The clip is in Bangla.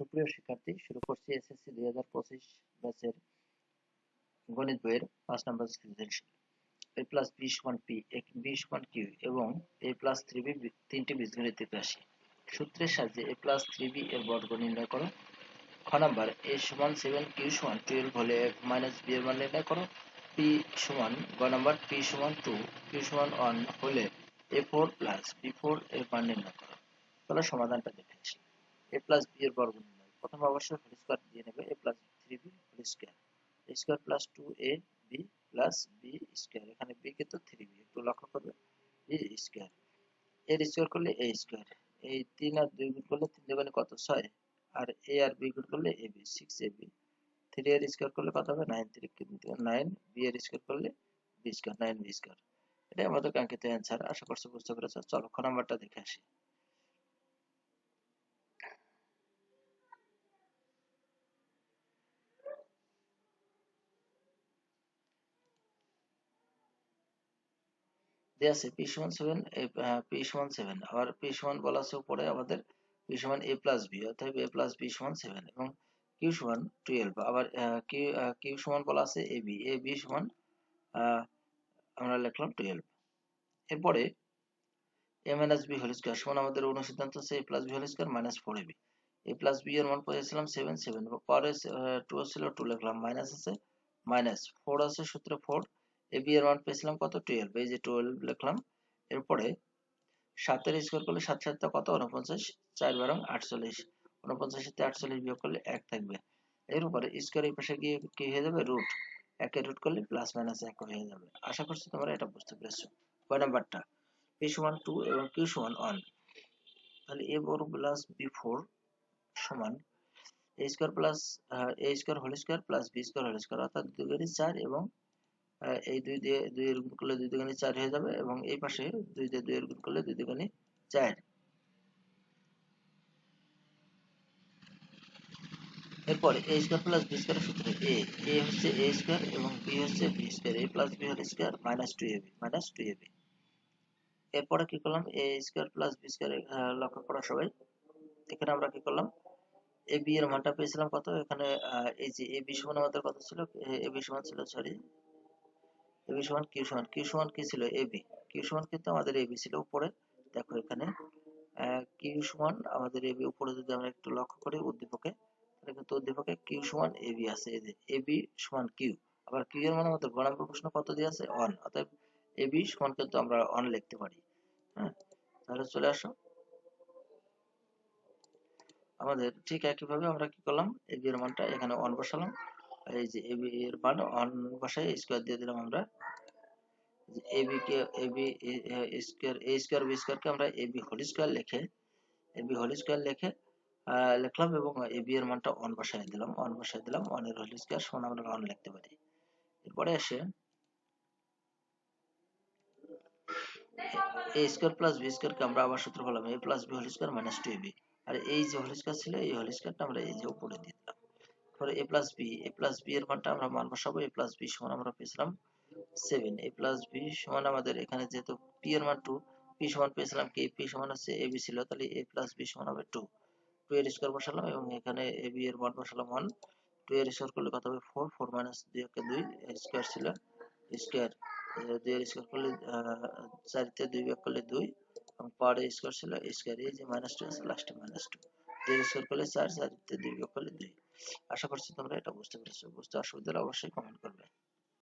সুপ্রিয় শিক্ষার্থী, শুরু করছি এসএসসি দুই হাজার পঁচিশ ব্যাচের গণিত বইয়ের পাঁচ নম্বর সৃজনশীল এ প্লাস বি সমান পি বি সমান কিউ এবং এ প্লাস থ্রি বি, তিনটি বীজগণিতিক রাশি। সূত্রের সাহায্যে এ প্লাস থ্রি বি এর বর্গ নির্ণয় করো। খ নাম্বার এ সমান সেভেন কিউ সমান টুয়েলভ হলে মাইনাস বি এর মান নির্ণয় করো। পি সমান, গ নাম্বার পি সমান টু কিউ সমান ওয়ান হলে A four plus B four এর মান নির্ণয় করো। চলো সমাধানটা দেখে আসি। এ প্লাস বি এর বর্গ নির্ণয় প্রথম অবশ্যই হোল স্কয়ার দিয়ে নেবে A plus three B whole square A square plus two A B plus B square এখানে বি কে তো থ্রি বি একটু লক্ষ্য করবে। বি স্কয়ার এর স্কয়ার করলে এ স্কয়ার এই তিন আর দুই গুণ করলে তিন দুগুণে কত? ছয়। আর এ আর বি গুণ করলে A B six A B three এর স্কয়ার করলে কত হবে? নাইন থ্রি নাইন বি এর স্কয়ার করলে B square nine B square এটাই আমাদের কাঙ্ক্ষিত অ্যান্সার আশা করছি বুঝতে পেরেছ। চলো, খ নাম্বারটা দেখে আসি। দেয়া আছে পি সমান সেভেন পি সমান সেভেন আবার পি সমান বলা আছে উপরে আমাদের পি সমান এ প্লাস বি অর্থাৎ এ প্লাস বি সমান সেভেন এবং কিউ সমান টুয়েলভ আবার কিউ সমান বলা আছে এ বি এ বি সমান আমরা লিখলাম টুয়েলভ এরপরে A minus B whole square সমান আমাদের অনুসিদ্ধান্ত হচ্ছে A plus B whole square minus four A B A plus B এর মান পেয়েছিলাম সেভেন সেভেন পরে টু ছিল টু লিখলাম মাইনাস আছে মাইনাস ফোর আছে সূত্রে ফোর এ বি এর মান পেয়েছিলাম কত? টুয়েলভ এই যে টুয়েলভ লিখলাম। এরপরে সাতের স্কোয়ার করলে সাত সাতটা কত? উনপঞ্চাশ চার বারং আটচল্লিশ। উনপঞ্চাশ সাথে আটচল্লিশ বিয়োগ করলে এক থাকবে। এর উপরে স্কোয়ার এই পাশে গিয়ে কি হয়ে যাবে? রুট একের রুট করলে প্লাস মাইনাস এক হয়ে যাবে। আশা করছি তোমরা এটা বুঝতে পেরেছ। কয় নাম্বারটা? পি সমান টু এবং কিউ সমান ওয়ান তাহলে এ বর্গ প্লাস বি ফোর সমান A square plus A square whole square plus B square whole square অর্থাৎ দুই চার এবং এই দুই দিয়ে দুই এর গুণ করলে দুই দুগুণে চার হয়ে যাবে এবং এই পাশে দুই দিয়ে দুই এর গুণ করলে দুই দুগুণে চার। এরপরে A square plus B square সূত্রে এ এ হচ্ছে এ স্কোয়ার এবং বি হচ্ছে B square A plus B whole square minus two A B minus two A এরপরে কি করলাম? A square plus B square লক্ষ্য করা সবাই। এখানে আমরা কি করলাম? এ বি এর মানটা পেয়েছিলাম কত? এখানে এই যে এ বি সমান আমাদের কত ছিল? এ বি সমান ছিল সরি এ বি সমান কিউ সমান কিউ সমান কি ছিল? এ বি কিউ সমান কিন্তু আমাদের এ বি ছিল উপরে। দেখো এখানে কিউ সমান আমাদের এ বি উপরে যদি আমরা একটু লক্ষ্য করি উদ্দীপকে, তাহলে কিন্তু উদ্দীপকে কিউ সমান এ বি আছে। এই যে এ বি সমান কিউ আবার কিউ এর মান আমাদের গ নম্বর প্রশ্ন কত দিয়ে আছে? অন অতএব এ বি সমান কিন্তু আমরা অন লিখতে পারি। হ্যাঁ তাহলে চলে আসো। আমাদের ঠিক একইভাবে আমরা কি করলাম? এ বি এর মানটা এখানে অন বসালাম। এই যে এ বি এর মান অন বসাই স্কোয়ার দিয়ে দিলাম আমরা। A B K A B square A square B square কে আমরা এ বি হোল স্কোয়ার লিখে এ বি হোল স্কোয়ার লিখে লিখলাম এবং এ বি এর মানটা অন বসাই দিলাম অন বসাই দিলাম অন এর হোল স্কোয়ার সমান আমরা অন লিখতে পারি। এরপরে আসে A square plus B square কে আমরা আবার সূত্র বললাম A plus B whole square minus two A B আর এই যে হোল স্কয়ার ছিল, এই হোল স্কয়ারটা আমরা এই যে উপরে দিয়ে দিলাম। পরে a plus B a plus B এর মানটা আমরা মান বসাবো a প্লাস বি সমান আমরা পেয়েছিলাম 7 a প্লাস বি সমান আমাদের এখানে যেহেতু p এর মান 2 p সমান পেয়েছিলাম কি? P সমান হচ্ছে ab ছিল, তাহলে a প্লাস বি সমান হবে 2 2 এর স্কয়ার বসালাম এবং এখানে ab এর মান বসালাম 1 2 এর স্কয়ার করলে কত হবে? 4 4 মাইনাস 2 কে 2 এর স্কয়ার ছিল। স্কয়ার 2 এর স্কয়ার করলে 4 তে 2 বিয়োগ করলে 2 এবং পাওয়ার স্কয়ার ছিল স্কয়ার এই যে মাইনাস 2 আছে লাস্টে মাইনাস 2 2 এর করলে 4 4 তে 2 বিয়োগ করলে দুই আশা করছি তোমরা এটা বুঝতে পেরেছ। বুঝতে অসুবিধা হলে অবশ্যই কমেন্ট করবে।